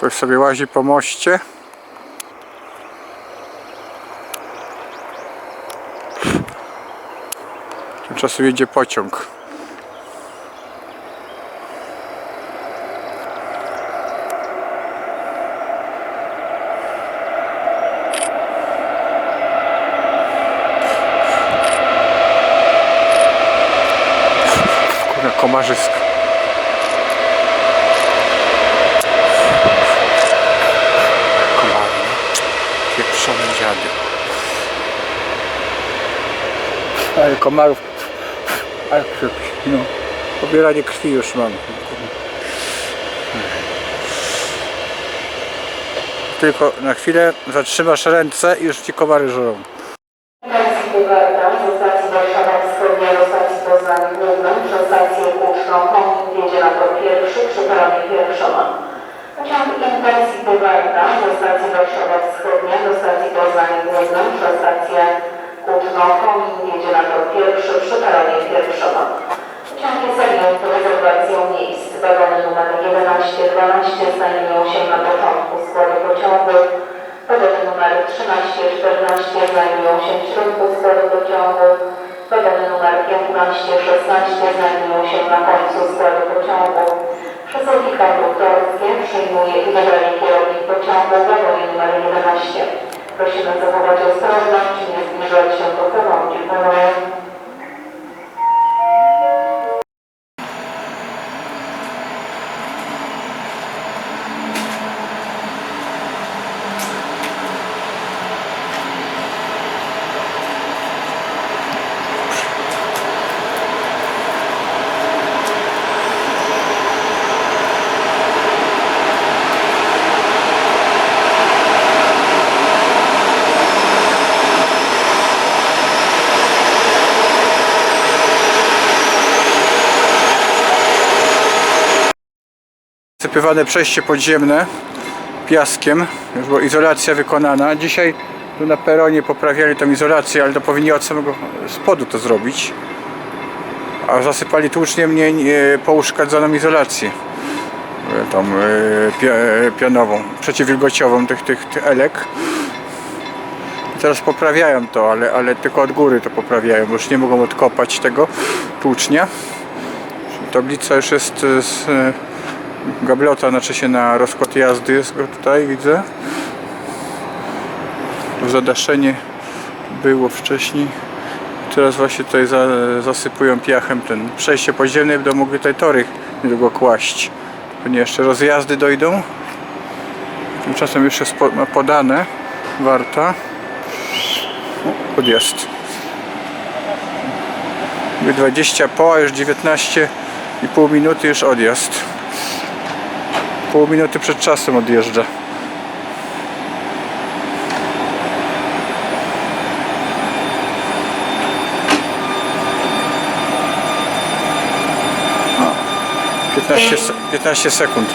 Ktoś sobie łazi po moście. Tymczasem jedzie pociąg. Kurwa, komarzysko. Komary, no. Dziady. Ale komarów... Ale krwi, no. Pobieranie krwi już mam. Tylko na chwilę zatrzymasz ręce i już ci komary żerą. Stacji Bugarta, ze stacji Warszawa Wschodnia do stacji Poznań Główną, przez stację Kłuczną, Komin jedzie na tor pierwszy przy peronie Pierwszowa. Pociąg Intensji Bugarta, ze stacji Warszawa Wschodnia do stacji Poznań Główną, przez Komin jedzie na tor pierwszy przy peronie Pierwszowa. Pociąg jest zajęty rezerwacją miejsc. Wagony numer 11-12 znajdują się na początku składu pociągu. Wagony numer 13 14 znajdują się w środku składu pociągu. Wagony numer 15 16 znajdują się na końcu składu pociągu. Przesyłki konduktorskie przyjmuje i wydaje kierownik pociągu wagonie numer 11. Prosimy zachować ostrożność i nie zbliżać się do krawędzi płynu. Zasypywane przejście podziemne piaskiem, już była izolacja wykonana. Dzisiaj tu na peronie poprawiali tą izolację, ale to powinni od samego spodu to zrobić. A zasypali tłuczniem nie, nie pouszkadzoną izolację. e, Tą e, e, pianową, przeciwwilgociową tych, tych, tych elek. Teraz poprawiają to, ale, ale tylko od góry to poprawiają, bo już nie mogą odkopać tego tłucznia. Tablica już jest z, gablota znaczy się na rozkład jazdy jest go tutaj widzę. Zadaszenie było wcześniej. Teraz właśnie tutaj za, zasypują piachem ten przejście podziemne będą mogli tutaj tory niedługo kłaść. Pewnie jeszcze rozjazdy dojdą. Tymczasem już jest po, podane warta. O, podjazd. Były 20 po, a już 19 i pół minuty już odjazd Pół minuty przed czasem odjeżdża. O, 15, se- 15 sekund.